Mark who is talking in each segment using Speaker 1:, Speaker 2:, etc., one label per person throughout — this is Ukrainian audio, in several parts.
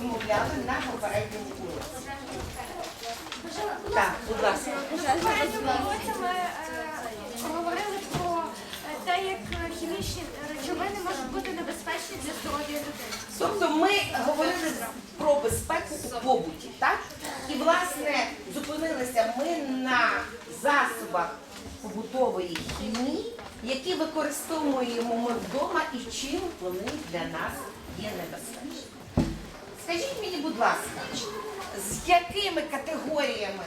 Speaker 1: розмовляли на попередньому уроці. Так, будь ласка.
Speaker 2: Сьогодні ми е, говорили про е, те, як е, хімічні речовини можуть бути небезпечні для здоров'я людини.
Speaker 1: Тобто ми говорили про безпеку у побуті, так? І власне зупинилися ми на засобах побутової хімії, які використовуємо ми вдома і чим вони для нас є небезпечні. Скажіть мені, будь ласка, з якими категоріями,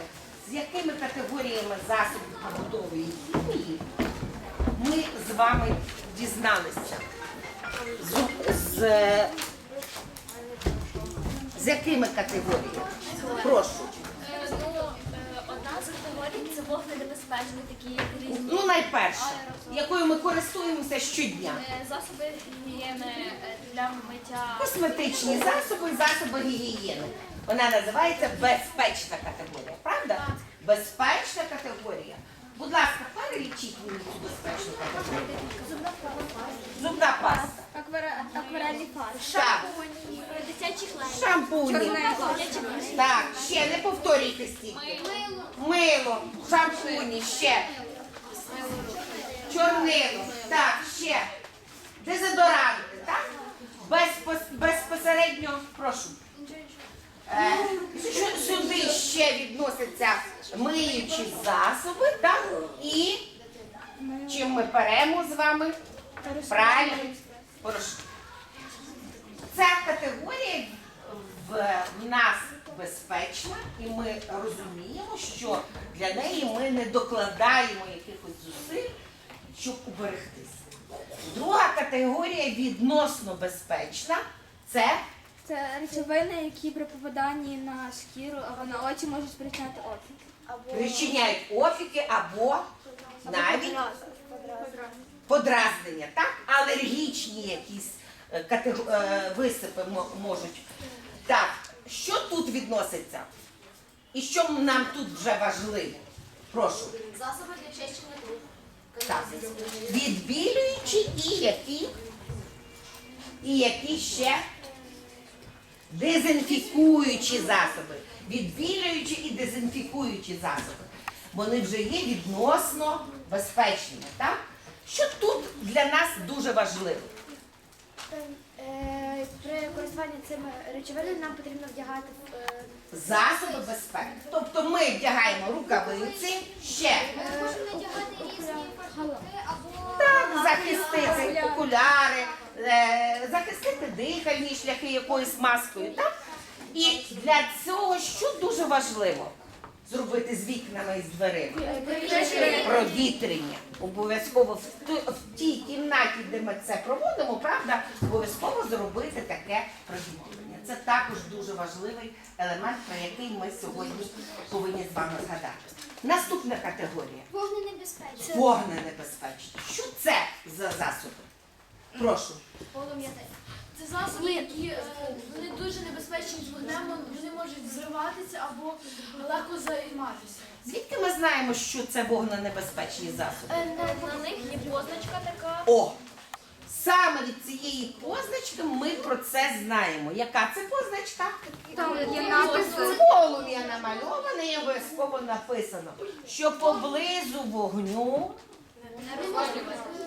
Speaker 1: з якими категоріями засобів побутової хімії ми з вами дізналися? З, з, з якими категоріями? Прошу.
Speaker 3: Е, Ну, е, одна з категорій це вогненебезпечні, такі як різні
Speaker 1: Ну, найперше, якою ми користуємося щодня.
Speaker 3: е, засоби гігієни миття.
Speaker 1: Косметичні засоби, засоби гігієни. Вона називається безпечна категорія, правда? Безпечна категорія. Будь ласка, перелічіть мені цю безпечну категорію. Зубна паста.
Speaker 2: Акварельний фарб.
Speaker 1: Так,
Speaker 3: Дитячі клей.
Speaker 1: шампуні. Так, ще не повторюйте стільки. Мило, шампуні, ще. Чорнило, так, ще. Дезодоранти, так? Безпос- безпосередньо, прошу. Е, сюди ще відносяться миючі засоби, так? І чим ми беремо з вами? Правильно. Прошу. Ця категорія в нас безпечна, і ми розуміємо, що для неї ми не докладаємо якихось зусиль, щоб уберегтися. Друга категорія відносно безпечна це
Speaker 4: Це речовини, які при попаданні на шкіру або на очі можуть спричиняти опіки.
Speaker 1: причиняють опіки або навіть подразнення, так? Алергічні якісь е, катего- е, висипи мо- можуть. Так, що тут відноситься? І що нам тут вже важливо? Прошу.
Speaker 3: Засоби для чищення труб.
Speaker 1: Так. Відбілюючі і які? І які ще? Дезінфікуючі засоби. Відбілюючі і дезінфікуючі засоби. Вони вже є відносно безпечними. Так? Що тут для нас дуже важливо?
Speaker 2: Е, При користуванні цими речовинами нам потрібно вдягати е,
Speaker 1: Засоби безпеки. Тобто ми вдягаємо рукавиці, ще
Speaker 3: Можна надягати різні фартуки або
Speaker 1: так, захистити окуляри, е, захистити дихальні шляхи якоюсь маскою. Так? І для цього що дуже важливо зробити з вікнами і з дверима? Провітрення. Обов'язково в, в тій кімнаті, де ми це проводимо, правда, обов'язково зробити таке провітрення. Це також дуже важливий елемент, про який ми сьогодні повинні з вами згадати. Наступна категорія.
Speaker 3: вогненебезпечні.
Speaker 1: Вогненебезпечні. Що це за засоби? Прошу.
Speaker 5: Це засоби, які е, вони дуже небезпечні з вогнем, вони можуть взриватися або легко займатися.
Speaker 1: Звідки ми знаємо, що це вогненебезпечні засоби?
Speaker 3: Е, На, на них є позначка така.
Speaker 1: О! Саме від цієї позначки ми про це знаємо. Яка це позначка?
Speaker 4: Там є напис.
Speaker 1: Полум'я намальоване і обов'язково написано, що поблизу вогню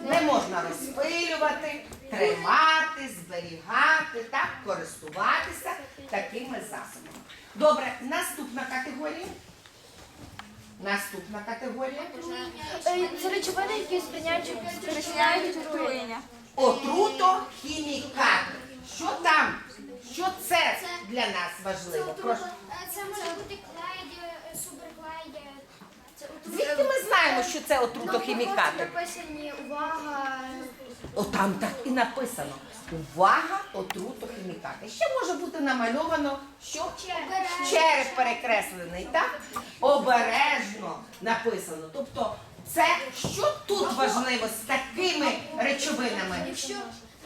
Speaker 1: не можна розпилювати, тримати, зберігати, так, користуватися такими засобами. Добре, наступна категорія. Наступна категорія.
Speaker 2: е, це речовини, які
Speaker 4: Спричиняють отруєння.
Speaker 1: Отрутохімікати. Що там? Що це для нас важливо?
Speaker 3: Це може бути клей, суперклей. Це
Speaker 1: Звідки ми знаємо, що це отрутохімікати?
Speaker 2: написані увага.
Speaker 1: О, там так і написано. Увага, отрутохімікати. Ще може бути намальовано, що череп перекреслений, так? Обережно написано. Тобто, це що тут важливо з такими речовинами?
Speaker 2: Якщо,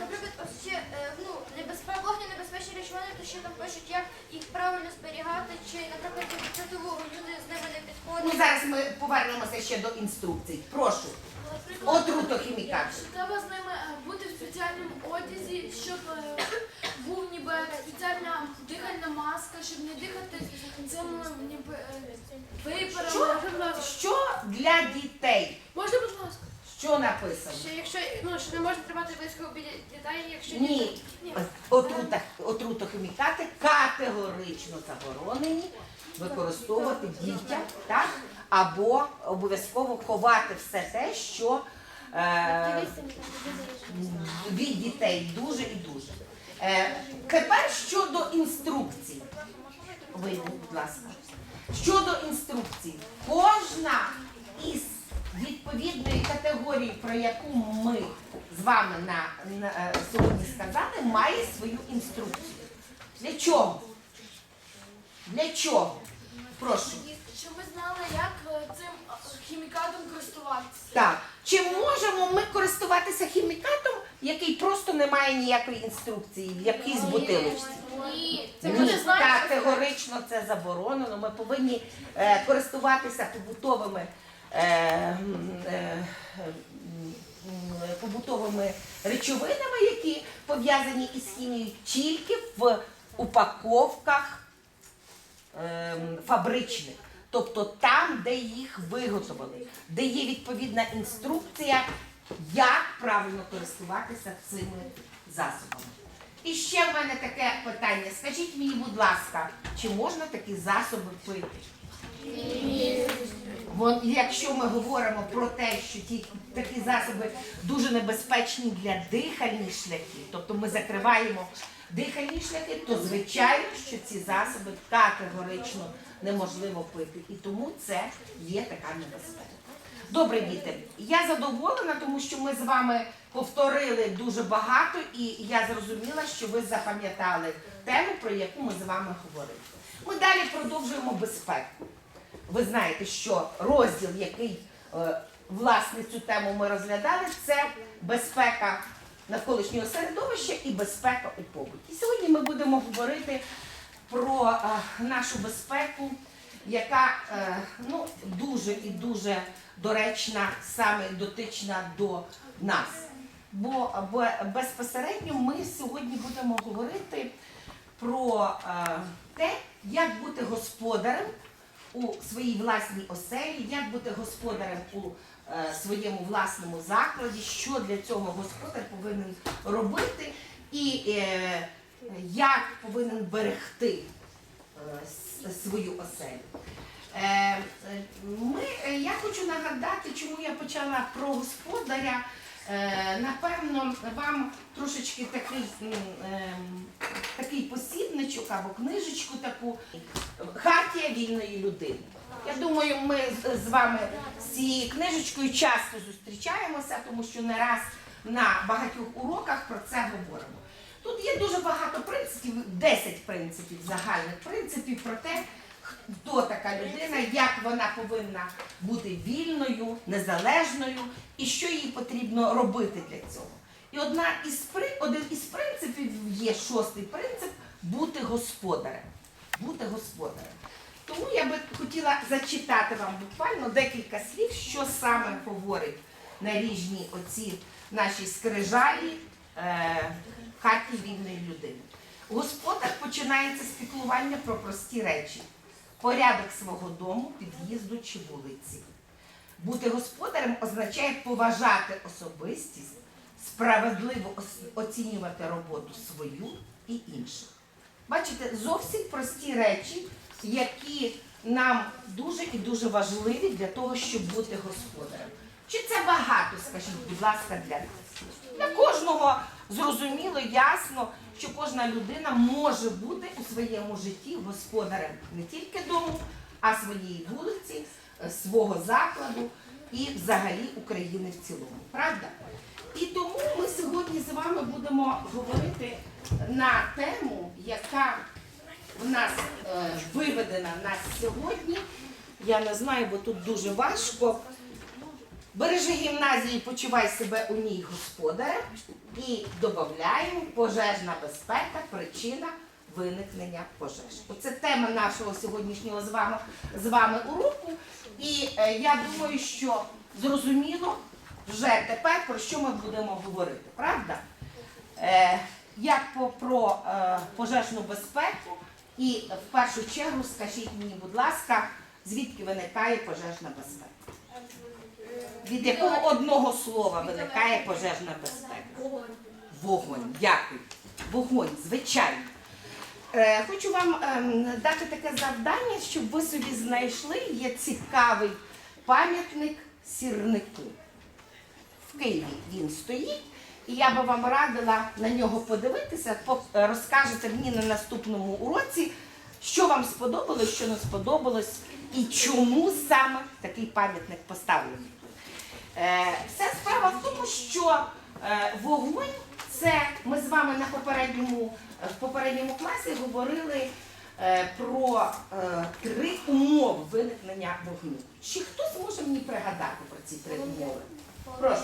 Speaker 2: наприклад, ось ще е, ну, небезпе- вогненебезпечні речовини, то ще там пишуть, як їх правильно зберігати, чи, наприклад, як психологу люди з ними не
Speaker 1: Ну,
Speaker 2: підходять.
Speaker 1: зараз ми повернемося ще до інструкцій. Прошу. Отрутохімікати.
Speaker 5: Треба з ними е, бути в спеціальному одязі, щоб е, був ніби спеціальна дихальна маска, щоб не дихати цим ніби, е,
Speaker 1: Що,
Speaker 5: випарами.
Speaker 1: що для дітей?
Speaker 5: Можна, будь ласка?
Speaker 1: Що написано?
Speaker 2: Що якщо ну що не можна тримати близько біля дітей, якщо
Speaker 1: Ні, отрута, отрутохімікати категорично заборонені використовувати дітям, так? Або обов'язково ховати все те, що е, від дітей дуже і дуже. Е, тепер щодо інструкцій. Вийдіть, будь ласка. Щодо інструкцій, кожна із відповідної категорії, про яку ми з вами на, на, е, сьогодні сказали, має свою інструкцію. Для чого? Для чого? Прошу.
Speaker 5: Щоб ми знали, як е, цим е, хімікатом користуватися.
Speaker 1: Так. Чи можемо ми користуватися хімікатом, який просто не має ніякої інструкції в якійсь бутилочці?
Speaker 2: ні,
Speaker 5: Це ми
Speaker 1: категорично це заборонено. Ми повинні е, користуватися побутовими, побутовими речовинами, які пов'язані із хімією, тільки в упаковках ем, фабричних. Тобто там, де їх виготовили, де є відповідна інструкція, як правильно користуватися цими засобами. І ще в мене таке питання. Скажіть мені, будь ласка, чи можна такі засоби пити? Вон, якщо ми говоримо про те, що ті такі засоби дуже небезпечні для дихальних шляхів, тобто ми закриваємо дихальні шляхи, то звичайно, що ці засоби категорично неможливо пити. І тому це є така небезпека. Добре, діти, я задоволена, тому що ми з вами повторили дуже багато, і я зрозуміла, що ви запам'ятали тему, про яку ми з вами говорили. Ми далі продовжуємо безпеку. Ви знаєте, що розділ, який е, власне цю тему ми розглядали, це безпека навколишнього середовища і безпека у побуті. І сьогодні ми будемо говорити про е, нашу безпеку, яка е, ну, дуже і дуже доречна, саме дотична до нас. Бо, безпосередньо ми сьогодні будемо говорити про те, як бути господарем у своїй власній оселі, як бути господарем у е, своєму власному закладі, що для цього господар повинен робити і е, як повинен берегти е, свою оселю. Ми, я хочу нагадати, чому я почала про господаря. Е, Напевно, вам трошечки такий, ем, такий посібничок або книжечку таку Хартія вільної людини. Я думаю, ми з вами з цією книжечкою часто зустрічаємося, тому що не раз на багатьох уроках про це говоримо. Тут є дуже багато принципів, 10 принципів, загальних принципів про те, така людина, як вона повинна бути вільною, незалежною і що їй потрібно робити для цього. І одна із один із принципів є шостий принцип бути господарем. Бути господарем. Тому я би хотіла зачитати вам буквально декілька слів, що саме говорить наріжні оці наші скрижалі е, хаті вільної людини. Господар починається з піклування про прості речі, порядок свого дому, під'їзду чи вулиці. Бути господарем означає поважати особистість, справедливо оцінювати роботу свою і інших. Бачите, зовсім прості речі, які нам дуже і дуже важливі для того, щоб бути господарем. Чи це багато, скажіть, будь ласка, для нас? Для кожного зрозуміло, ясно, що кожна людина може бути у своєму житті господарем не тільки дому, а своєї вулиці, е, свого закладу і взагалі України в цілому. Правда? І тому ми сьогодні з вами будемо говорити на тему, яка в нас е, виведена на сьогодні. Я не знаю, бо тут дуже важко. Бережи гімназії, почувай себе у ній господарем і додаємо пожежна безпека, причина виникнення пожеж. Оце тема нашого сьогоднішнього з вами, з вами уроку. І е, я думаю, що зрозуміло вже тепер про що ми будемо говорити, правда? Е, як по, про е, пожежну безпеку, І в першу чергу скажіть мені, будь ласка, звідки виникає пожежна безпека? Від якого одного слова виникає пожежна безпека? Вогонь. Дякую. Вогонь, звичайно. Е, хочу вам ем, дати таке завдання, щоб ви собі знайшли. Є цікавий пам'ятник сірнику. В Києві він стоїть, і я би вам радила на нього подивитися, е, розкажете мені на наступному уроці, що вам сподобалось, що не сподобалось, і чому саме такий пам'ятник поставлений. Е, Вся справа в тому, що е, вогонь це ми з вами на попередньому, в попередньому класі говорили е, про е, три умови виникнення вогню. Чи хтось може мені пригадати про ці три умови? Прошу.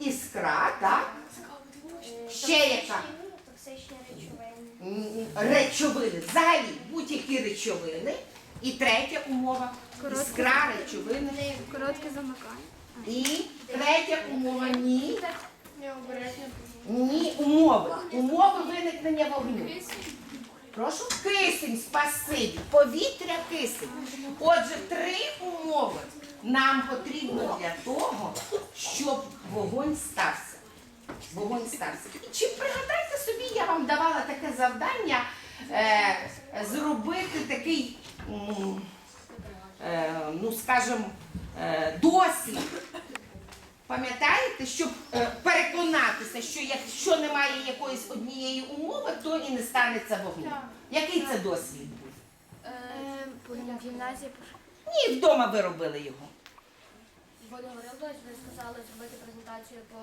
Speaker 1: Іскра, так? Ще яка? М, Речовини, взагалі будь-які речовини. І третя умова іскра, речовини.
Speaker 4: Коротке замикання.
Speaker 1: І третя умова ні. Ні, умови. Умови виникнення вогню. Прошу кисень, спасибі. Повітря кисень. Отже, три умови нам потрібно для того, щоб вогонь стався. Вогонь стався. Чи пригадайте собі, я вам давала таке завдання е, зробити такий, ну скажімо, е, дослід. Пам'ятаєте, щоб е, переконатися, що якщо немає якоїсь однієї умови, то і не станеться вогню. Який це дослід був?
Speaker 3: В гімназії
Speaker 1: Ні, вдома ви робили його.
Speaker 3: бо не говорили, ви сказали зробити презентацію по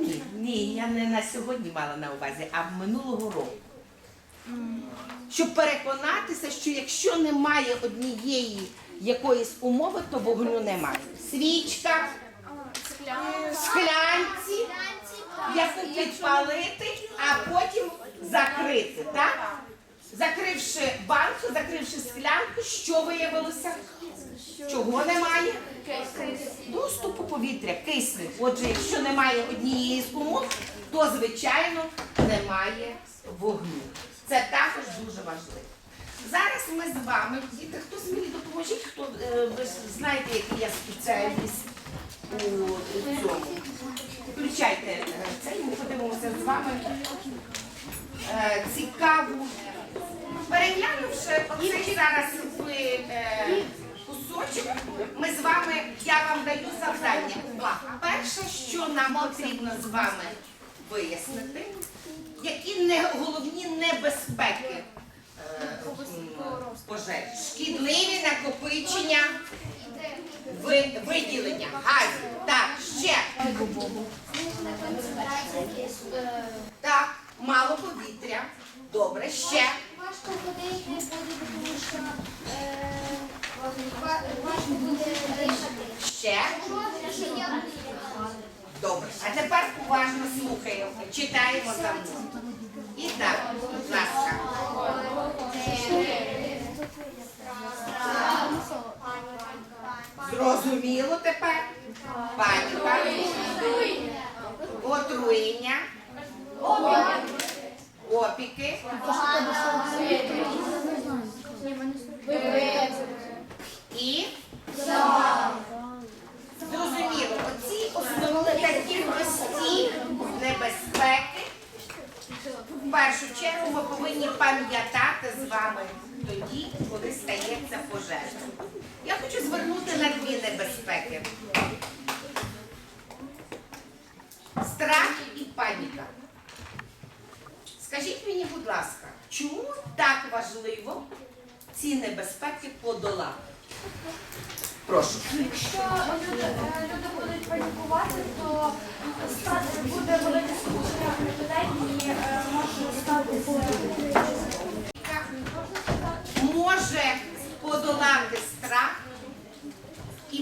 Speaker 1: Ні, ні, я не на сьогодні мала на увазі, а минулого року. Щоб переконатися, що якщо немає однієї якоїсь умови, то вогню немає. Свічка, склянці, яку підпалити, а потім закрити. Так? Закривши банку, закривши склянку, що виявилося? Чого немає? Доступу повітря, кисню. Отже, якщо немає однієї з умов, то звичайно немає вогню. Це також дуже важливо. Зараз ми з вами, діти, хтось мені допоможіть, хто е, ви знаєте, який я спеціаліст у цьому. Включайте е, це, і ми подивимося з вами е, цікаву. Переглянувши оцей зараз ви, кусочок, ми з вами, я вам даю завдання. Перше, що нам потрібно з вами вияснити, які не, головні небезпеки е, м, пожеж. Шкідливі накопичення, виділення, газів. Так, ще. Так, мало повітря. Добре, ще.
Speaker 2: Важко ходити буде, тому що важко буде дихати.
Speaker 1: Ще. Добре. А тепер уважно слухаємо, читаємо за мною. І так, будь ласка. Зрозуміло тепер? Паніка. Отруєння. esa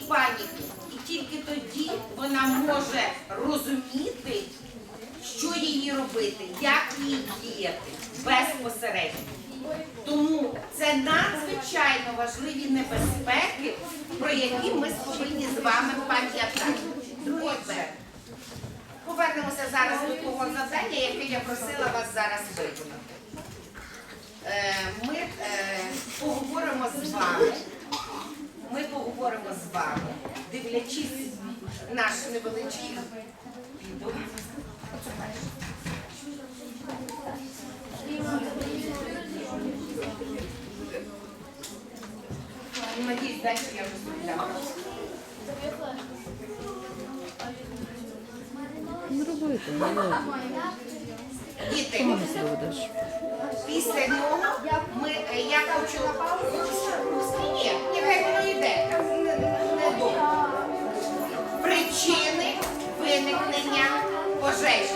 Speaker 1: і паніку. І тільки тоді вона може розуміти, що їй робити, як їй діяти безпосередньо. Тому це надзвичайно важливі небезпеки, про які ми повинні з вами пам'ятати. Отже, повернемося зараз до того завдання, яке я просила вас зараз виконати. е, ми е, поговоримо з вами. Ми поговоримо з вами, дивлячись наш невеличкий відео. Надіюсь, далі я розповідаю.
Speaker 6: Не робити, не
Speaker 1: Діти, після нього ми, е, я хочу... Ні, воно йде. Причини виникнення пожежі.